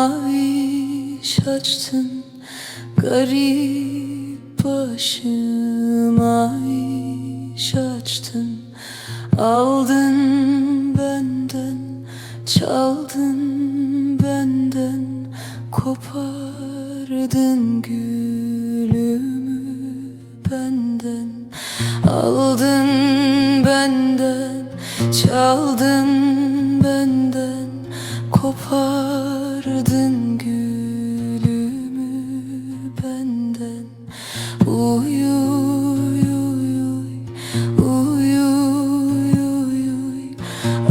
Maviş açtın garip başıma iş açtın Aldın benden, çaldın benden Kopardın gülümü benden Aldın benden, çaldın benden kopar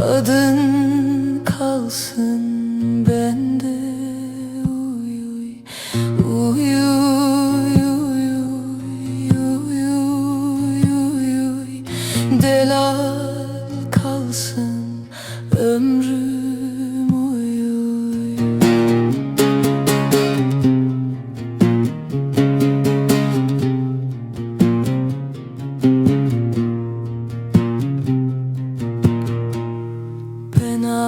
Adın kalsın bende uyu uyu Delal kalsın ömrüm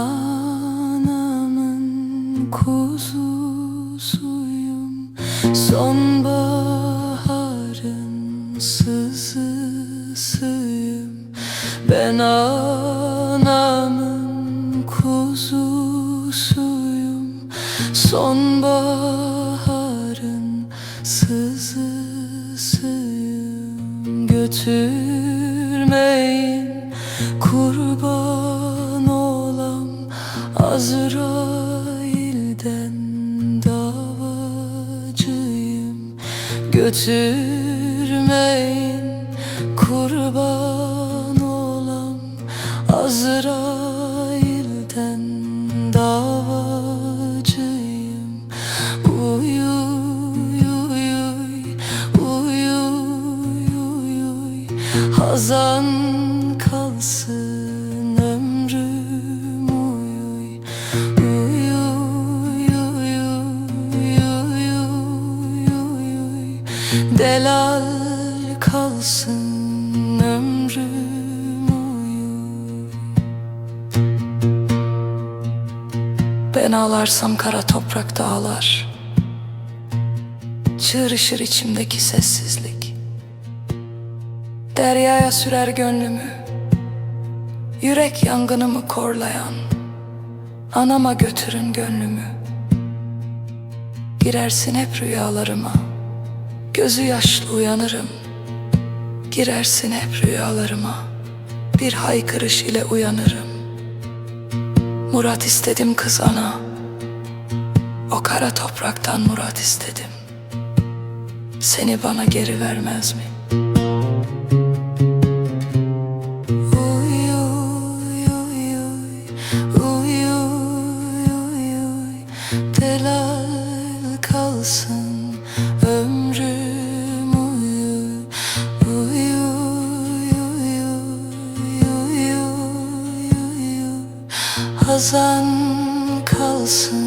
anamın kuzusuyum. Sonbaharın sızısıyım. Ben anamın kuzusuyum. Sonbaharın sızısıyım. Götürmeyin kurban Azrail'den davacıyım. Götürmeyin kurban olam Azrail'den Delal kalsın ömrüm uyu Ben ağlarsam kara toprak dağlar Çığrışır içimdeki sessizlik. Deryaya sürer gönlümü. Yürek yangınımı korlayan. Anama götürün gönlümü. Girersin hep rüyalarıma Gözü yaşlı uyanırım. Girersin hep rüyalarıma. Bir haykırış ile uyanırım. Murat istedim kız ana. O kara topraktan murat istedim. Seni bana geri vermez mi? Hazan kalsın